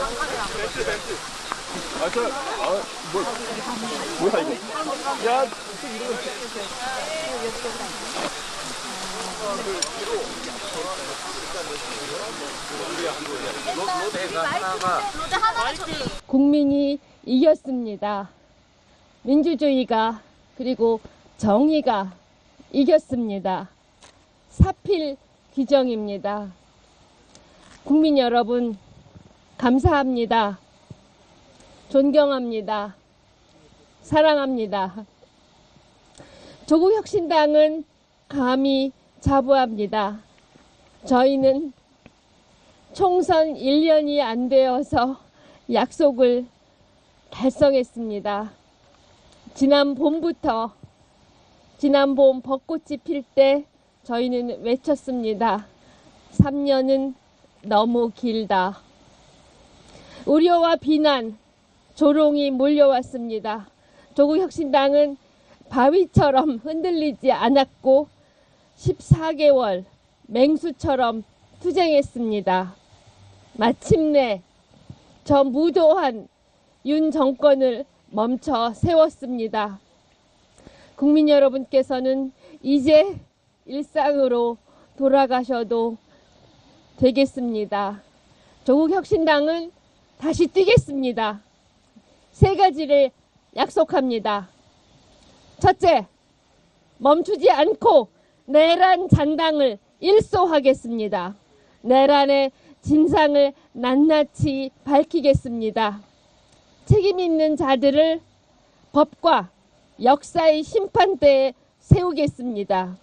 벤츠 벤츠 아저 아 뭐 뭐야 이거 야 국민이 이겼습니다. 민주주의가 그리고 정의가 이겼습니다. 사필 규정입니다. 국민 여러분, 감사합니다. 존경합니다. 사랑합니다. 조국혁신당은 감히 자부합니다. 저희는 총선 1년이 안 되어서 약속을 달성했습니다. 지난 봄부터 지난 봄 벚꽃이 필 때 저희는 외쳤습니다. 3년은 너무 길다. 우려와 비난, 조롱이 몰려왔습니다. 조국혁신당은 바위처럼 흔들리지 않았고 14개월 맹수처럼 투쟁했습니다. 마침내 저 무도한 윤 정권을 멈춰 세웠습니다. 국민 여러분께서는 이제 일상으로 돌아가셔도 되겠습니다. 조국혁신당은 다시 뛰겠습니다. 세 가지를 약속합니다. 첫째, 멈추지 않고 내란 잔당을 일소하겠습니다. 내란의 진상을 낱낱이 밝히겠습니다. 책임 있는 자들을 법과 역사의 심판대에 세우겠습니다.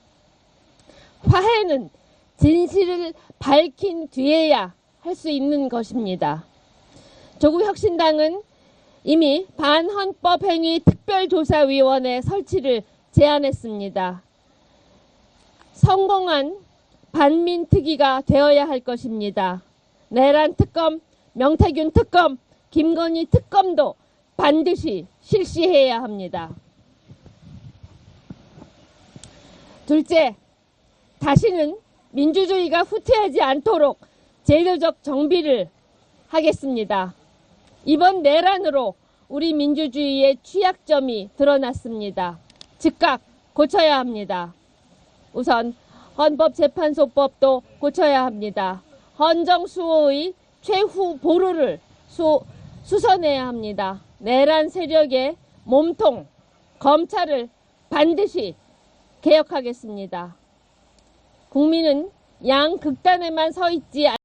화해는 진실을 밝힌 뒤에야 할 수 있는 것입니다. 조국혁신당은 이미 반헌법행위 특별조사위원회 설치를 제안했습니다. 성공한 반민특위가 되어야 할 것입니다. 내란 특검, 명태균 특검, 김건희 특검도 반드시 실시해야 합니다. 둘째, 다시는 민주주의가 후퇴하지 않도록 제도적 정비를 하겠습니다. 이번 내란으로 우리 민주주의의 취약점이 드러났습니다. 즉각 고쳐야 합니다. 우선 헌법재판소법도 고쳐야 합니다. 헌정수호의 최후 보루를 수, 수선해야 합니다. 내란 세력의 몸통, 검찰을 반드시 개혁하겠습니다. 국민은 양 극단에만 서 있지